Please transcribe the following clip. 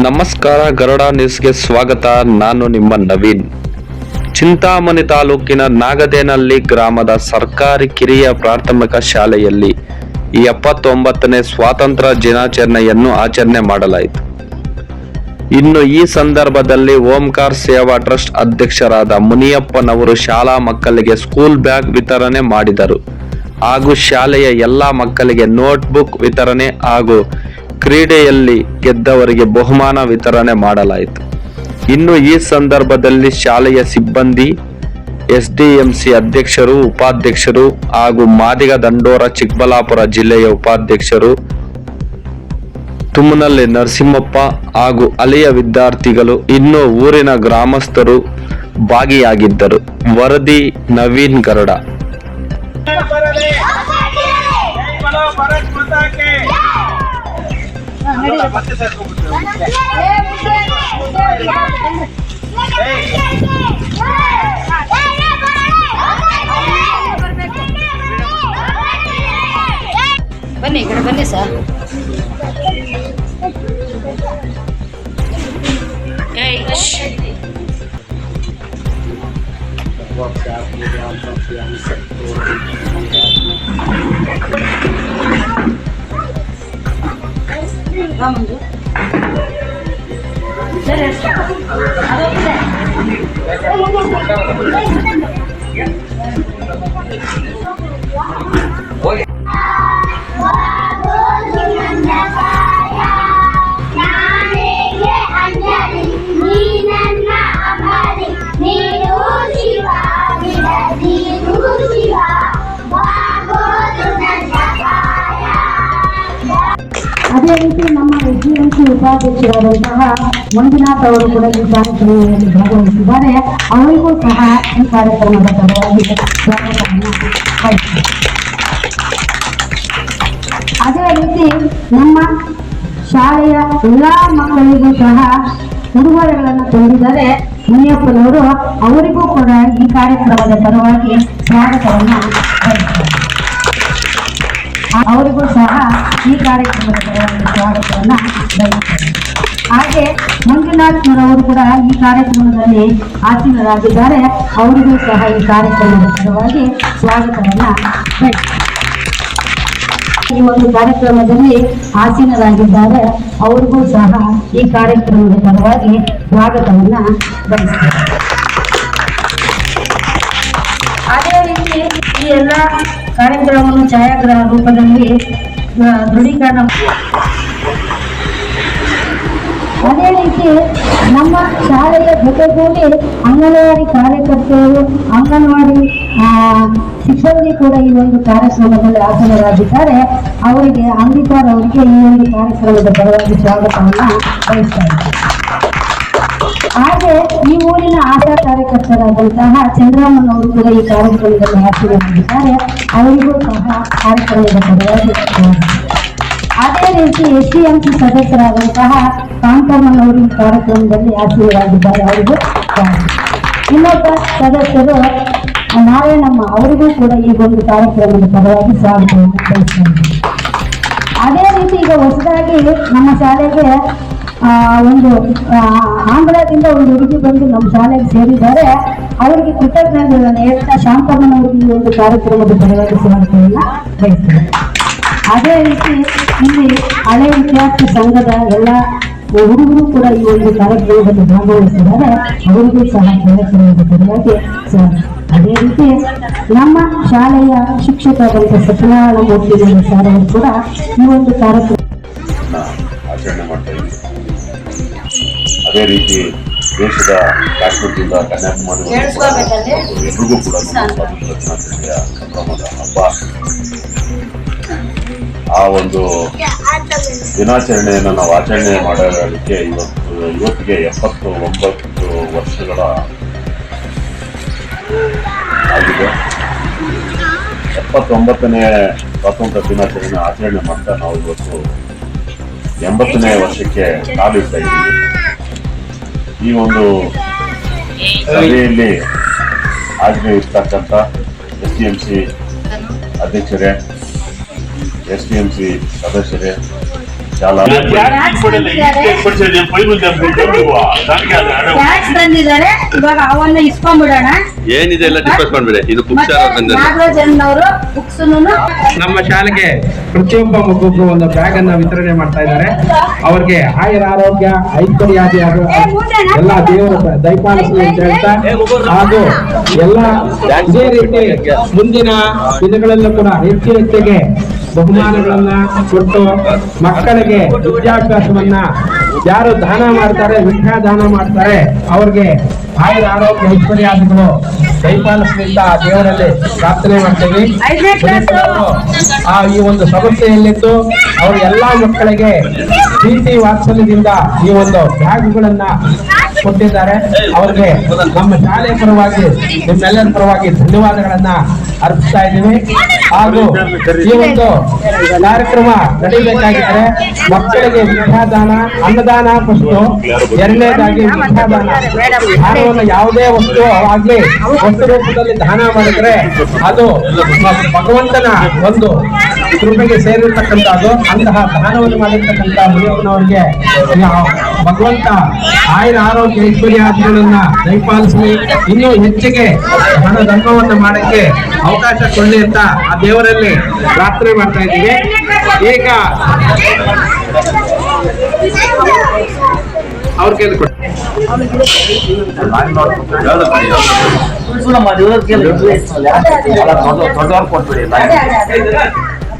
ನಮಸ್ಕಾರ ಗರುಡ ನ್ಯೂಸ್ಗೆ ಸ್ವಾಗತ. ನಾನು ನಿಮ್ಮ ನವೀನ್. ಚಿಂತಾಮಣಿ ತಾಲೂಕಿನ ನಾಗದೇನಹಳ್ಳಿ ಗ್ರಾಮದ ಸರ್ಕಾರಿ ಕಿರಿಯ ಪ್ರಾಥಮಿಕ ಶಾಲೆಯಲ್ಲಿ ಎಪ್ಪತ್ತೊಂಬತ್ತನೇ ಸ್ವಾತಂತ್ರ್ಯ ದಿನಾಚರಣೆಯನ್ನು ಆಚರಣೆ ಮಾಡಲಾಯಿತು. ಇನ್ನು ಈ ಸಂದರ್ಭದಲ್ಲಿ ಓಂಕಾರ್ ಸೇವಾ ಟ್ರಸ್ಟ್ ಅಧ್ಯಕ್ಷರಾದ ಮುನಿಯಪ್ಪನವರು ಶಾಲಾ ಮಕ್ಕಳಿಗೆ ಸ್ಕೂಲ್ ಬ್ಯಾಗ್ ವಿತರಣೆ ಮಾಡಿದರು. ಹಾಗೂ ಶಾಲೆಯ ಎಲ್ಲ ಮಕ್ಕಳಿಗೆ ನೋಟ್ಬುಕ್ ವಿತರಣೆ ಹಾಗೂ ಕ್ರೀಡೆಯಲ್ಲಿ ಗೆದ್ದವರಿಗೆ ಬಹುಮಾನ ವಿತರಣೆ ಮಾಡಲಾಯಿತು. ಇನ್ನು ಈ ಸಂದರ್ಭದಲ್ಲಿ ಶಾಲೆಯ ಸಿಬ್ಬಂದಿ, ಎಸ್ಡಿಎಂಸಿ ಅಧ್ಯಕ್ಷರು, ಉಪಾಧ್ಯಕ್ಷರು ಹಾಗೂ ಮಾದಿಗ ದಂಡೋರ ಚಿಕ್ಕಬಳ್ಳಾಪುರ ಜಿಲ್ಲೆಯ ಉಪಾಧ್ಯಕ್ಷರು ತುಮ್ಮನಳ್ಳಿ ನರಸಿಂಹಪ್ಪ ಹಾಗೂ ಅಲೆಯ ವಿದ್ಯಾರ್ಥಿಗಳು, ಇನ್ನು ಊರಿನ ಗ್ರಾಮಸ್ಥರು ಭಾಗಿಯಾಗಿದ್ದರು. ವರದಿ ನವೀನ್ ಗರುಡ. ಬನ್ನಿ ಈ ಕಡೆ ಬನ್ನಿ ಸರ್ ಏಯ್, ಶ್ಶ್. ಬಾ ಮಂಜು. ಸರಿ, ಅಷ್ಟೇ. ಅದು ರೀತಿ ನಮ್ಮ ಎಸ್ಡಿಎಂಸಿ ಉಪಾಧ್ಯಕ್ಷರಾದಂತಹ ಮಂಜುನಾಥ್ ಅವರು ಕೂಡ ಈ ಕಾರ್ಯಕ್ರಮದಲ್ಲಿ ಭಾಗವಹಿಸಿದ್ದಾರೆ. ಅವರಿಗೂ ಸಹ ಈ ಕಾರ್ಯಕ್ರಮದ ಪರವಾಗಿ ಅದೇ ರೀತಿ ನಮ್ಮ ಶಾಲೆಯ ಎಲ್ಲ ಮಕ್ಕಳಿಗೂ ಸಹ ಉಡುಗೊರೆಗಳನ್ನು ತಂದಿದ್ದಾರೆ ಮುನಿಯಪ್ಪನವರು ಅವರಿಗೂ ಕೂಡ ಈ ಕಾರ್ಯಕ್ರಮದ ಪರವಾಗಿ ಸ್ವಾಗತವನ್ನು ಅವರಿಗೂ ಸಹ ಈ ಕಾರ್ಯಕ್ರಮದ ಪರವಾಗಿ ಸ್ವಾಗತವನ್ನು ಬಯಸುತ್ತೇನೆ ಹಾಗೆ ಮಂಜುನಾಥ್ನವರು ಕೂಡ ಈ ಕಾರ್ಯಕ್ರಮದಲ್ಲಿ ಆಸೀನರಾಗಿದ್ದಾರೆ. ಅವರಿಗೂ ಸಹ ಈ ಕಾರ್ಯಕ್ರಮದ ಪರವಾಗಿ ಸ್ವಾಗತವನ್ನು ಬಯಸುತ್ತೇನೆ ಈ ಒಂದು ಕಾರ್ಯಕ್ರಮದಲ್ಲಿ ಆಸೀನರಾಗಿದ್ದಾರೆ. ಅವರಿಗೂ ಸಹ ಈ ಕಾರ್ಯಕ್ರಮದ ಪರವಾಗಿ ಸ್ವಾಗತವನ್ನು ಬಯಸ್ತೇನೆ. ಎಲ್ಲ ಕಾರ್ಯಕ್ರಮವನ್ನು ಛಾಯಾಗ್ರಹ ರೂಪದಲ್ಲಿ ದೃಢೀಕರಣ ಅದೇ ರೀತಿ ನಮ್ಮ ಶಾಲೆಯ ಜೊತೆಗೂಡಿ ಅಂಗನವಾಡಿ ಕಾರ್ಯಕರ್ತೆಯರು, ಅಂಗನವಾಡಿ ಸಿಬ್ಬಂದಿ ಕೂಡ ಈ ಒಂದು ಕಾರ್ಯಕ್ರಮದಲ್ಲಿ ಆಸನರಾಗಿದ್ದಾರೆ ಅವರಿಗೆ ಅಂಬಿಕಾರ್ ಅವರಿಗೆ ಈ ಒಂದು ಕಾರ್ಯಕ್ರಮದ ಪರವಾಗಿ ಸ್ವಾಗತವನ್ನು ಬಯಸ್ತಾ ಹಾಗೆ ಈ ಊರಿನ ಆಶಾ ಕಾರ್ಯಕರ್ತರಾದಂತಹ ಚಂದ್ರಮ್ಮನ್ ಅವರು ಕೂಡ ಈ ಕಾರ್ಯಕ್ರಮದಲ್ಲಿ ಹಾಜರಾಗಿದ್ದಾರೆ ಅವರಿಗೂ ಸಹ ಕಾರ್ಯಕ್ರಮದ ಅದೇ ರೀತಿ ಎಸ್ ಡಿ ಎಂ ಸಿ ಸದಸ್ಯರಾದಂತಹ ಕಾಂತಮ್ಮನ್ ಅವರು ಈ ಕಾರ್ಯಕ್ರಮದಲ್ಲಿ ಹಾಜರಾಗಿದ್ದಾರೆ ಅವರಿಗೂ ಇನ್ನೊಬ್ಬ ಸದಸ್ಯರು ನಾರಾಯಣಮ್ಮ, ಅವರಿಗೂ ಕೂಡ ಈ ಒಂದು ಕಾರ್ಯಕ್ರಮದ ಪರವಾಗಿ ಸ್ವಾಗತವನ್ನು ಅದೇ ರೀತಿ ಈಗ ಹೊಸದಾಗಿ ನಮ್ಮ ಶಾಲೆಗೆ ಒಂದು ಆಂಧ್ರದಿಂದ ಒಂದು ಹುಡುಗಿ ಬಂದು ನಮ್ಮ ಶಾಲೆಗೆ ಸೇರಿದ್ದಾರೆ. ಅವರಿಗೆ ಕೃತಜ್ಞತೆಗಳನ್ನು ಹೇಳ್ತಾ ಶಾಂತಮ್ಮನವರಿಗೆ ಒಂದು ಕಾರ್ಯಕ್ರಮದ ಸ್ವಾಗತವನ್ನು ಬಯಸ್ತಾರೆ ಅದೇ ರೀತಿ ಇಲ್ಲಿ ಹಳೆ ವಿದ್ಯಾರ್ಥಿ ಸಂಘದ ಎಲ್ಲ ಹುಡುಗರು ಕೂಡ ಈ ಒಂದು ಕಾರ್ಯಕ್ರಮದಲ್ಲಿ ಭಾಗವಹಿಸಿದ್ದಾರೆ. ಅವರಿಗೂ ಸಹ ಕಾರ್ಯಕ್ರಮದ ಪರವಾಗಿ ಸರ್ ಅದೇ ರೀತಿ ನಮ್ಮ ಶಾಲೆಯ ಶಿಕ್ಷಕರಾದಂಥ ಸತ್ಯನಾರಾಯಣ ಮೂರ್ತಿ ಸರ್ ಅವರು ಕೂಡ ಈ ಒಂದು ಕಾರ್ಯಕ್ರಮ ಅದೇ ರೀತಿ ದೇಶದ ಕಾಶ್ಮೀರದಿಂದ ಕನ್ಯಾಕುಮಾರಿ ಎಲ್ರಿಗೂ ಕೂಡ ಸ್ವಾತಂತ್ರ್ಯ ಸಂಭ್ರಮದ ಹಬ್ಬ. ಆ ಒಂದು ದಿನಾಚರಣೆಯನ್ನು ನಾವು ಆಚರಣೆ ಮಾಡೋದಕ್ಕೆ ಇವತ್ತು ಇವತ್ತಿಗೆ ಎಪ್ಪತ್ತು ಒಂಬತ್ತು ವರ್ಷಗಳ ಆಗಿದೆ. ಎಪ್ಪತ್ತೊಂಬತ್ತನೇ ಸ್ವಾತಂತ್ರ್ಯ ದಿನಾಚರಣೆ ಆಚರಣೆ ಮಾಡ್ತಾ ನಾವು ಇವತ್ತು ಎಂಬತ್ತನೇ ವರ್ಷಕ್ಕೆ ಕಾಲಿಡ್ತಾ ಇದ್ದೀವಿ. ಈ ಒಂದು ಸಭೆಯಲ್ಲಿ ಹಾಜರಿರ್ತಕ್ಕಂಥ ಎಸ್ ಡಿ ಎಂ ಸಿ ಅಧ್ಯಕ್ಷರೇ ಎಸ್ ಡಿ ಎಂ ಸಿ ಸದಸ್ಯರೇ ಇಸ್ಕೊಂಡ್ಬಿಡೋಣ. ಏನಿದೆ ಎಲ್ಲ ಡಿಸ್ಕಸ್ ಮಾಡ್ಬಿಡಿ. ಇದು ಬುಕ್ಸ್ ನಮ್ಮ ಶಾಲೆಗೆ ಪ್ರತಿಯೊಬ್ಬ ಮಗುಗೂ ಒಂದು ಬ್ಯಾಗ್ ಅನ್ನ ವಿತರಣೆ ಮಾಡ್ತಾ ಇದ್ದಾರೆ. ಅವ್ರಿಗೆ ಆಯುರ ಆರೋಗ್ಯ ಐಶ್ವರ್ಯಾದಿ ಎಲ್ಲ ದೇವರ ದಯಪಾಲಿಸಲಿ ಅಂತ ಹೇಳ್ತಾ ಹಾಗೂ ಎಲ್ಲ ಮುಂದಿನ ದಿನಗಳಲ್ಲೂ ಕೂಡ ಹೆಚ್ಚು ಹೆಚ್ಚಿಗೆ ಬಹುಮಾನಗಳನ್ನ ಕೊಟ್ಟು ಮಕ್ಕಳಿಗೆ ವಿದ್ಯಾಭ್ಯಾಸವನ್ನ ಯಾರು ದಾನ ಮಾಡ್ತಾರೆ ವಿದ್ಯಾ ದಾನ ಮಾಡ್ತಾರೆ ಅವ್ರಿಗೆ ಆಯುರ ಆರೋಗ್ಯ ಐಶ್ವರ್ಯಾದಿಗಳು ಆ ದೇವರಲ್ಲಿ ಪ್ರಾರ್ಥನೆ ಮಾಡ್ತೀವಿ. ಆ ಈ ಒಂದು ಸಮಸ್ಯೆಯಲ್ಲಿದ್ದು ಅವ್ರ ಎಲ್ಲಾ ಮಕ್ಕಳಿಗೆ ಪ್ರೀತಿ ವಾತ್ಸಲ್ಯದಿಂದ ಈ ಒಂದು ಬ್ಯಾಗ್ಗಳನ್ನ ಕೊಟ್ಟಿದ್ದಾರೆ. ಅವ್ರಿಗೆ ನಮ್ಮ ಶಾಲೆ ಪರವಾಗಿ ನಿಮ್ಮೆಲ್ಲರ ಪರವಾಗಿ ಧನ್ಯವಾದಗಳನ್ನ ಅರ್ಪಿಸ್ತಾ ಇದ್ದೀವಿ. ಹಾಗೂ ಈ ಒಂದು ಕಾರ್ಯಕ್ರಮ ನಡೀಬೇಕಾಗಿದ್ರೆ ಮಕ್ಕಳಿಗೆ ವಿದ್ಯಾದಾನ ಅನ್ನದಾನ ಫಸ್ಟು ಎರಡನೇದಾಗಿ ವಿದ್ಯಾದಾನ. ದಾನವನ್ನು ಯಾವುದೇ ವಸ್ತು ಆಗ್ಲಿ ವಸ್ತು ರೂಪದಲ್ಲಿ ದಾನ ಮಾಡಿದ್ರೆ ಅದು ಭಗವಂತನ ಒಂದು ಕೃಪೆಗೆ ಸೇರಿರ್ತಕ್ಕಂಥದ್ದು, ಅಂತಹ ದಾನವನ್ನು ಮಾಡಿರ್ತಕ್ಕಂಥ ಮುನಿಯಪ್ಪನವರಿಗೆ ಭಗವಂತ ಆಯುರ ಆರೋಗ್ಯ ಐಶ್ವರ್ಯಾದಿಗಳನ್ನ ದಯಪಾಲಿಸಲಿ. ಇನ್ನೂ ಹೆಚ್ಚಿಗೆ ಹಣ ಧರ್ಮವನ್ನು ಮಾಡಕ್ಕೆ ಅವಕಾಶ ಕೊಡಲಿ ಅಂತ ಆ ದೇವರಲ್ಲಿ ಪ್ರಾರ್ಥನೆ ಮಾಡ್ತಾ ಇದ್ದೀವಿ. ಈಗ ಅವ್ರ ಕೈಲಿ